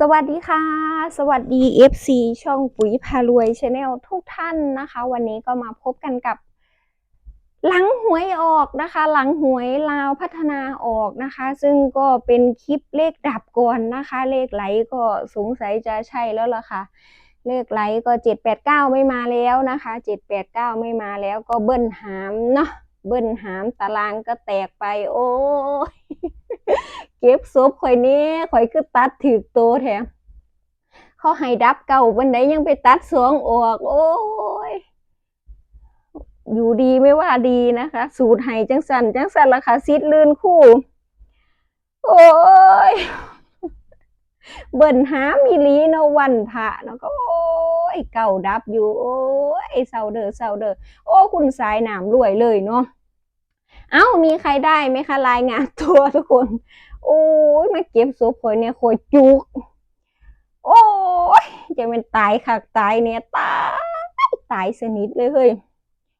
สวัสดีค่ะ สวัสดี FC ช่องปุ๋ยพารวยชาแนลทุกท่านนะคะ วันนี้ก็มาพบกันกับ หลังหวยออกนะคะ หลังหวยลาวพัฒนาออกนะคะ ซึ่งก็เป็นคลิปเลขดับก่อนนะคะ เลขไหลก็สงสัยจะใช่แล้วล่ะค่ะ เลขไหลก็เจ็ดแปดเก้าไม่มาแล้วนะคะเจ็ดแปดเก้าไม่มาแล้วก็เบิ้ลหามเนาะเบิ้ลหามตารางก็แตกไป โอ้ย เก็บศพข่อยเนี้ข่อยคือตัดถือโตแถมเขาให้ดับเก่าบันไดยังไปตัดสองออก โอ้ย อยู่ดีไม่ว่าดีนะคะ สูตรให้จังสันจังสันราคาซิดลื่นคู่ โอ้ย เบิ่นหามีลีเนาะวันพระเนาะก็โอ้ยเก่าดับอยู่ โอ้ยเศร้าเด้อเศร้าเด้อโอ้ คุณสายหนามรวยเลยเนาะ เอ้ามีใครได้ไหมคะรายงานตัวทุกคน โอ้ยมาเก็บศพข่อยเนี่ยข่อยจุก โอ้ยจะเป็นตายคักตายเนี่ยตายตายสนิทเลยเฮ้ย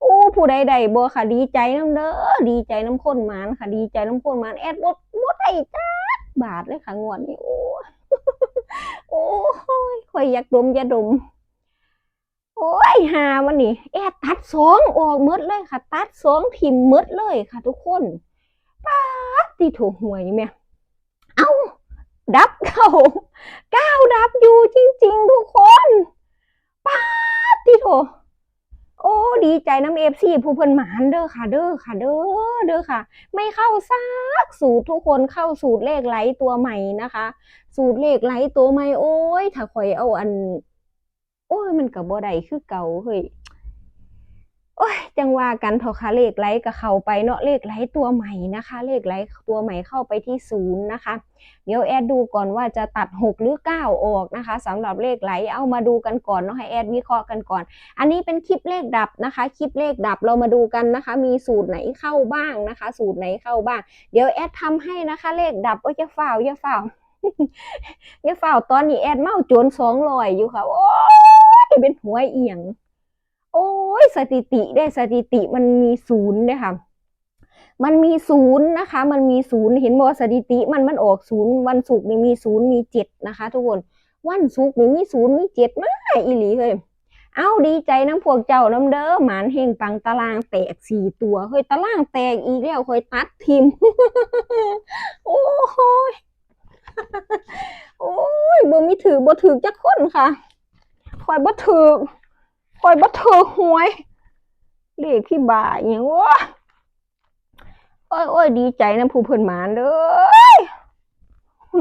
โอ้ผู้ใดใดบ่ค่ะดีใจน้ำเด้อดีใจน้ำข้นหมานค่ะดีใจน้ำข้นหมานแอดบ่บ่ได้จ้าบาทเลยค่ะงวดนี้โอ้ยโอ้ยข่อยอยากดมอยาดม โอ้ยหามันนี่แอดตัดสองออกหมดเลยค่ะ ตัดสองทิมหมดเลยค่ะ ทุกคนป้าดที่ถูกหวยแม่เอาดับเก้าก้าดับอยู่จริง ๆ ทุกคนป้าดที่โถโอ้ดีใจน้ำเอฟซีผู้เพิ่นหมานเด้อค่ะ เด้อค่ะ เด้อเด้อค่ะ ไม่เข้าซักสูตรทุกคนเข้าสูตรเลขไหลตัวใหม่นะคะ สูตรเลขไหลตัวใหม่โอ้ยถ้าข่อยเอาอัน โอ้ยมันก็บ่ได้คือเก่าเฮ้ยโอ้ยจังว่ากันเถอค่ะเลขไหลก็เข้าไปเนาะเลขไหลตัวใหม่นะคะ เลขไหลตัวใหม่เข้าไปที่ศูนย์นะคะ เดี๋ยวแอดดูก่อนว่าจะตัด 6 หรือ 9 ออกนะคะสำหรับเลขไหลเอามาดูกันก่อนเนาะให้แอดวิเคราะห์กันก่อน อันนี้เป็นคลิปเลขดับนะคะ คลิปเลขดับเรามาดูกันนะคะ มีสูตรไหนเข้าบ้างนะคะ สูตรไหนเข้าบ้าง เดี๋ยวแอดทำให้นะคะ เลขดับโอ้ยอย่าฝ่าวอย่าฝ่าวอย่าฝ่าวตอนนี้แอดเมาโจนสองลอยอยู่ค่ะโอ้ ยเป็นหัวเอียง โอ้ยสถิติได้สถิติมันมีศูนย์เด้ค่ะ มันมีศูนย์นะคะ มันมีศูนย์เห็นบอกสถิติมันมันออกศูนย์วันศุกร์นี่มีศูนย์มีเจ็ดนะคะ ทุกคนวันศุกร์นี่มีศูนย์มีเจ็ดมาอีหลีเลยเอ้าดีใจน้ำพวกเจ้าน้ำเด้อหมานเฮงปังตารางแตกสี่ตัวเฮ้ยตารางแตกอีกแล้วเฮ้ยตัดทิมโอ้ยโอ้ยบ่มีถือบ่ถือจักคนค่ะ คอยบ่ถือคอยบ่ถือหวยเลขที่บ่าอย่างวะโอ้ยโอ้ยดีใจนะผู้เพิ่นหมานเด้อ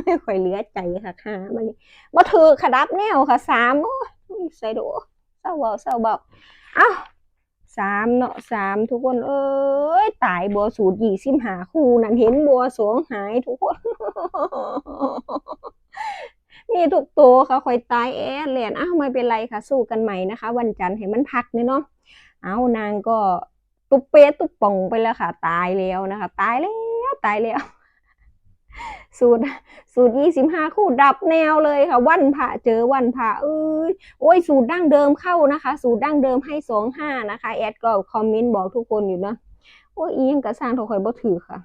ไม่ค่อยเหลือใจค่ะค่ะมันนี่บ่ถือขดับแนวค่ะสามโอ้ยใส่ดูเศร้าเบาเศร้าเบาเอ้าสามเนาะสามทุกคน เอ้ยตายบัวสูตรยี่สิบหาคู่นั่นเห็นบัวสวงหายทุกคน มีทุกตัวค่ะคอยตายแอดเลียนอ้าวไม่เป็นไรค่ะ สู้กันใหม่นะคะ วันจันทร์ให้มันพักเนี่ยเนาะเอานางก็ตุบเป๊ะตุบป่องไปแล้วค่ะ ตายแล้วนะคะ ตายแล้วตายแล้วสูตรสูตรยี่สิบห้าคู่ดับแนวเลยค่ะ วันพระเจอวันพระเอ้ยโอ้ยสูตรดั้งเดิมเข้านะคะ สูตรดั้งเดิมให้สองห้านะคะ แอดก็คอมเมนต์บอกทุกคนอยู่เนาะโอ้ยยังกระสร้างเทาคอยบ่ถือค่ะ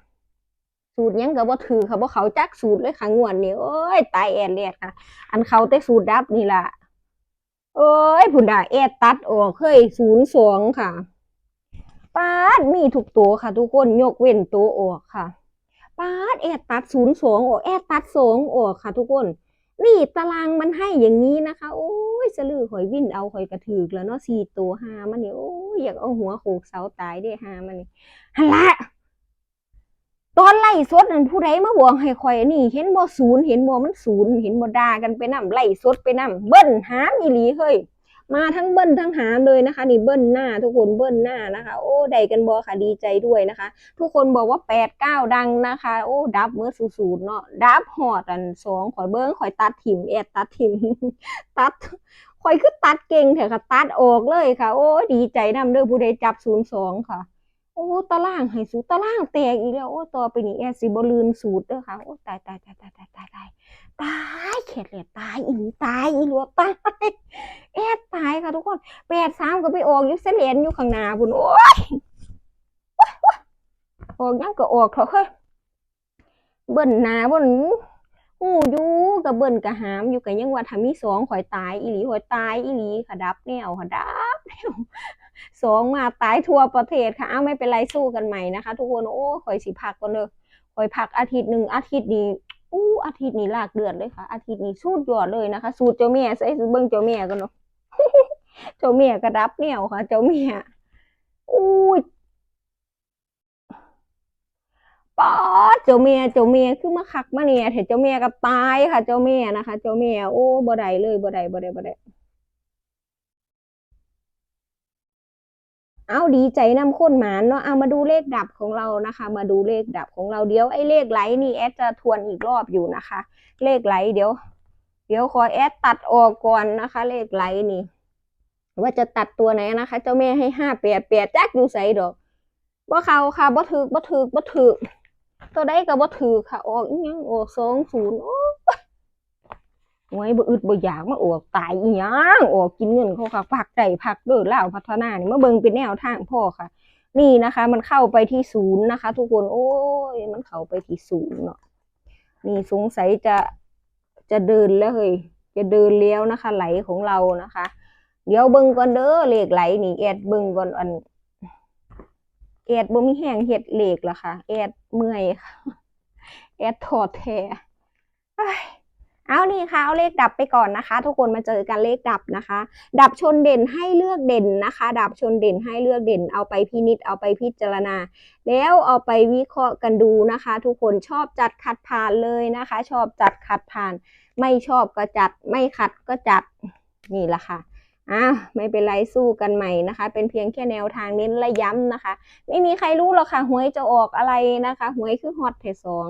สูตรยังก็บ่ถือค่ะบ่เขาจักสูตรเลยค่ะงวดนี้โอ้ยตายแอดเลียดค่ะ อันเขาแต่สูตรดับนี่ล่ะเอ้ยผุนดาแอดตัดออกเคยศูนย์สองค่ะปาดมีทุกตัวค่ะ ทุกคนยกเว้นตัวออกค่ะปาดแอดตัดศูนย์สองออกแอดตัดสองออกค่ะ ทุกคน นี่ตารางมันให้อย่างนี้นะคะ โอ้ยสลือหอยวินเอาหอยกระถือกแล้วเนาะสี่ตัวหามันนี่โอ้ยอยากเอาหัวโขกเสาตายได้หามันนี่ฮัลละ ตอนไล่สดนั่นผู้ใดมาบอกให้ข่อยนี่ เห็นบ่ศูนย์เห็นบ่มันศูนย์เห็นบ่ด่ากันไปนํไล่สดไปนํเบิ้ลหามอีหลีเฮ้ยมาทั้งเบิ้ลทั้งหามเลยนะคะ นี่เบิ้ลหน้า ทุกคนเบิ้ลหน้านะคะ โอ้ได้กันบ่ค่ะดีใจด้วยนะคะ ทุกคนบอกว่าแปดเก้าดังนะคะ โอ้ดับเมื่อสูดๆเนาะดับหอดอันสองข่อยเบิ้งข่อยตัดถิ่มแอดตัดถิ่มตัดข่อยคือตัดเก่งเถอะค่ะ ตัดออกเลยค่ะ โอ้ดีใจนํเด้อผู้ใดจับศูนย์สองค่ะ อ้ตารางให้สูตรตารางแตกอีกแล้วโอ้ต่อไปนี้แอดสิบลืมสูตรเด้อค่ะโอ้ตายตายตายตายตายตายตายตายเข็ดเลยตายอีหลีตายอีหลัวตายแอดตายค่ะทุกคนแปดสามก็ไปออกอยู่เสลียนอยู่ข้างหน้าพุ่นโอ้ยออกยังก็ออกเถอะเฮ้ยเบิ่นหน้าเบิ่นหูอยู่กับเบิ่นกับหามอยู่กับยังว่าถ้ามีสองข่อยตายอีหลีข่อยตายอีหลีค่ะดับแนวค่ะดับแนว สองมาตายทั่วประเทศค่ะอ้าวไม่เป็นไรสู้กันใหม่นะคะ ทุกคนโอ้ข่อยสิพักก่อนเด้อข่อยพักอาทิตย์หนึ่งอาทิตย์นี้อู้อาทิตย์นี้ลากเดือนเลยค่ะ อาทิตย์นี้สูดยอดเลยนะคะ สูตรเจ้าแม่ใส่เบิ่งเจ้าแม่กันเนาะเจ้าแม่ก็ดับแนวค่ะ เจ้าแม่อู้ยป๊อดเจ้าแม่เจ้าแม่คือมาคักมาเนี่ยเถอะเจ้าแม่ก็ตายค่ะ เจ้าแม่นะคะ เจ้าแม่โอ้บ่ได้เลยบ่ได้บ่ได้บ่ได้ เอาดีใจนำคนหมานเนาะเอามาดูเลขดับของเรานะคะ มาดูเลขดับของเราเดี๋ยวไอ้เลขไหลนี่แอดจะทวนอีกรอบอยู่นะคะ เลขไหลเดี๋ยว เดี๋ยวขอแอดตัดออกก่อนนะคะ เลขไหลนี่ ว่าจะตัดตัวไหนนะคะ เจ้าแม่ให้ห้าแปดแปดจักอยู่ใส่ดอกบ่เขาค่ะบ่ถึกบ่ถึกบ่ถึกตัวได้ก็บ่ถือค่ะ ออกยังออกสองศูนย์ โอ้ยบ่อึดบ่อยากมาออกตายอีหยังออกกินเงินเขาค่ะพักใจพักเด้อลาพัฒนานี่มาเบิ่งเป็นแนวทางพ่อค่ะ นี่นะคะ มันเข้าไปที่ศูนย์นะคะ ทุกคนโอ้ยมันเข้าไปที่ศูนย์เนาะนี่สงสัยจะจะเดินแล้วเฮ้ยจะเดินแล้วนะคะ ไหลของเรานะคะ เดี๋ยวเบิ่งก่อนเด้อเลขไหลนี่แอดเบิ่งก่อนอันแอดบ่มีแห้งเฮ็ดเลขละค่ะแอดเมื่อยค่ะแอดถอดแท้ เอ้ยเอานี่ค่ะเอาเลขดับไปก่อนนะคะ ทุกคนมาเจอกันเลขดับนะคะ ดับชนเด่นให้เลือกเด่นนะคะ ดับชนเด่นให้เลือกเด่น เอาไปพินิจเอาไปพิจารณา แล้วเอาไปวิเคราะห์กันดูนะคะ ทุกคนชอบจัดขัดผ่านเลยนะคะ ชอบจัดขัดผ่าน ไม่ชอบก็จัดไม่ขัดก็จัดนี่แหละค่ะอะไม่เป็นไรสู้กันใหม่นะคะ เป็นเพียงแค่แนวทางเน้นและย้ำนะคะ ไม่มีใครรู้หรอกค่ะหวยจะออกอะไรนะคะหวยคือฮอตเทสอง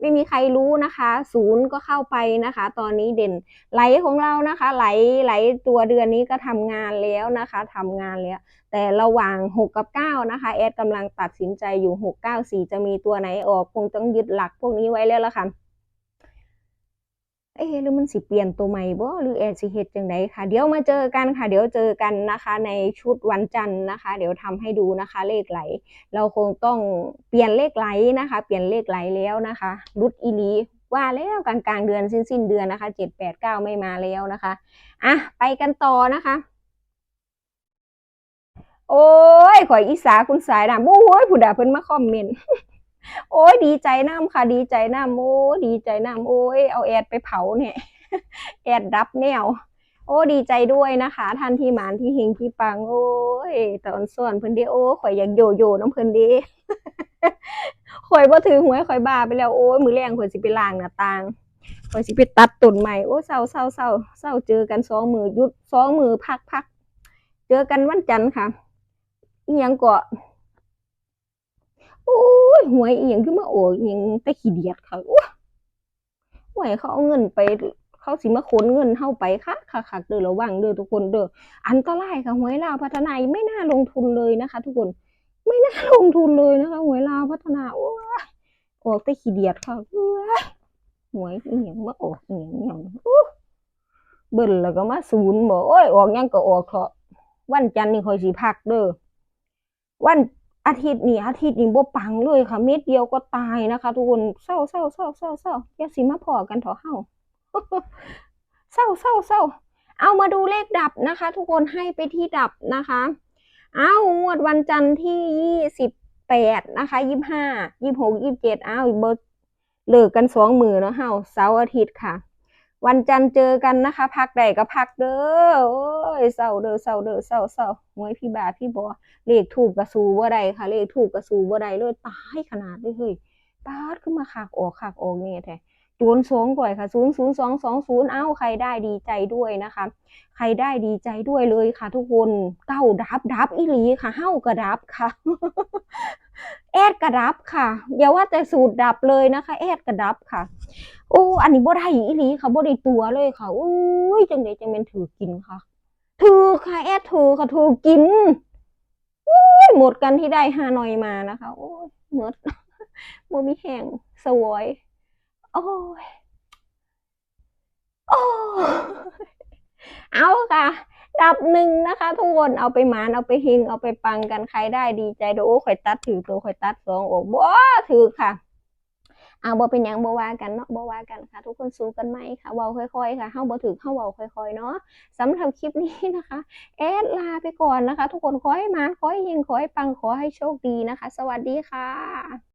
ไม่มีใครรู้นะคะ ศูนย์ก็เข้าไปนะคะ ตอนนี้เด่นไหลของเรานะคะ ไหลไหลตัวเดือนนี้ก็ทำงานแล้วนะคะทำงานแล้ว แต่ระหว่าง 6 กับ 9 นะคะแอดกำลังตัดสินใจอยู่ 6 9 4 จะมีตัวไหนออกคงต้องยึดหลักพวกนี้ไว้แล้วละค่ะ เอ๊ะหรือมันสิเปลี่ยนตัวใหม่บ่หรือแอดสิเฮ็ดจังไดค่ะ เดี๋ยวมาเจอกันค่ะ เดี๋ยวเจอกันนะคะ ในชุดวันจันทร์นะคะ เดี๋ยวทำให้ดูนะคะ เลขไหล เราคงต้องเปลี่ยนเลขไหลนะคะ เปลี่ยนเลขไหลแล้วนะคะรุดอีหลีว่าแล้วกลางกลางๆเดือนสิ้นสิ้นเดือนนะคะเจ็ดแปดเก้าไม่มาแล้วนะคะอะไปกันต่อนะคะ โอ้ยข่อยอีสาคุณสายดำโอ้ยผู้ใดเพิ่นมาคอมเมนต์ โอ้ยดีใจน้ำค่ะ ดีใจน้ำโอ้ดีใจน้ำโอ้ยเอาแอดไปเผาเนี่ยแอดดับแนว โอ้ดีใจด้วยนะคะ ท่านที่หมานที่เฮงที่ปัง โอ้ยตอนส่วนเพิ่นเดีโอ้ข่อยอยากโยโย่น้ำเพิ่นดีข่อยบ่ถือหวยข่อยบ้าไปแล้วโอ้ยมือแรงข่อยสิไปล้างหน้าต่างข่อยสิไปตัดต้นใหม่โอ้เศร้าเศร้าเศร้าเศร้าเจอกันสองมือยุดสองมือพักพักเจอกันวันจันทร์ค่ะอีหยังก็ อ้ยหวยอีหยังคือมาโอ้ยอียังแต่ขี้เดียดค่ะโอ้หวยเขาเอาเงินไปเขาสิมาขนเงินเฮาไปค่ะค่ะค่ะเด้อระวังเด้อทุกคนเด้ออันตรายค่ะหวยลาวพัฒนาไม่น่าลงทุนเลยนะคะ ทุกคนไม่น่าลงทุนเลยนะคะหวยลาวพัฒนาโอ้ยออกแต่ขี้เดียดค่ะเอ้ยหวยอีหยังมาออกอีหยังอียงอ้เบิ่นแล้วก็มาศูนย์บ่โอ้ยออกยังก็ออกเถอะวันจันทร์นี่คอยสิพักเด้อวัน อาทิตย์นี่อาทิตย์นี่บ่ปังเลยค่ะ เม็ดเดียวก็ตายนะคะ ทุกคนเศร้าเศร้าเศร้าเศร้าเศร้าอย่าสิมาพอกันเถอะเฮาเศร้าเศร้าเศร้าเอามาดูเลขดับนะคะ ทุกคนให้ไปที่ดับนะคะ เอางวดวันจันทร์ที่ยี่สิบแปดนะคะยี่ห้ายี่หกยี่เจ็ดเอาเบอร์เลิกกันสองมือเนาะเฮาเสาร์อาทิตย์ค่ะ วันจันทร์เจอกันนะคะ พักใดก็พักเด้อโอ้ยเศร้าเด้อเศร้าเด้อเศร้าเศร้าหวยพี่บาพี่บอเลขถูกกระสูบ่ได้ค่ะเลขถูกกระสูบ่ได้เลยตายขนาดเลยเฮ้ยปาดขึ้นมาขากออกขากออกเนี่ยแท้โจนสองก่อยค่ะศูนย์ศูนย์สองสองศูนย์เอ้าใครได้ดีใจด้วยนะคะ ใครได้ดีใจด้วยเลยค่ะ ทุกคนเก้าดับดับอีหลีค่ะเฮ้ากระดับค่ะ แอดกระดับค่ะอย่าว่าแต่สูตรดับเลยนะคะ แอดกระดับค่ะโอ้อันนี้บ่ได้อีหลีค่ะบ่ได้ตัวเลยค่ะอุ้ยจังไดจังเป็นถือกินค่ะ ถือค่ะแอดถือค่ะถือกินอุ้ยหมดกันที่ได้ฮานอยมานะคะโอ้ยหมดบ่มีแห้งสวยโอ้ยโอ้เอาค่ะ ดับหนึ่งนะคะ ทุกคนเอาไปหมานเอาไปเฮงเอาไปปังกันใครได้ดีใจด้อโอ้ข่อยตัดถือตัวข่อยตัดสองอกบ่ถือค่ะเอาบ่เป็นหยังบ่ว่ากันเนาะบ่ว่ากันค่ะ ทุกคนสู้กันไหมค่ะเว้าค่อยๆค่ะเฮาบ่ถึกเฮาเว้าค่อยๆเนาะสำหรับคลิปนี้นะคะ แอดลาไปก่อนนะคะ ทุกคนขอให้หมานขอให้เฮงขอให้ปังขอให้โชคดีนะคะ สวัสดีค่ะ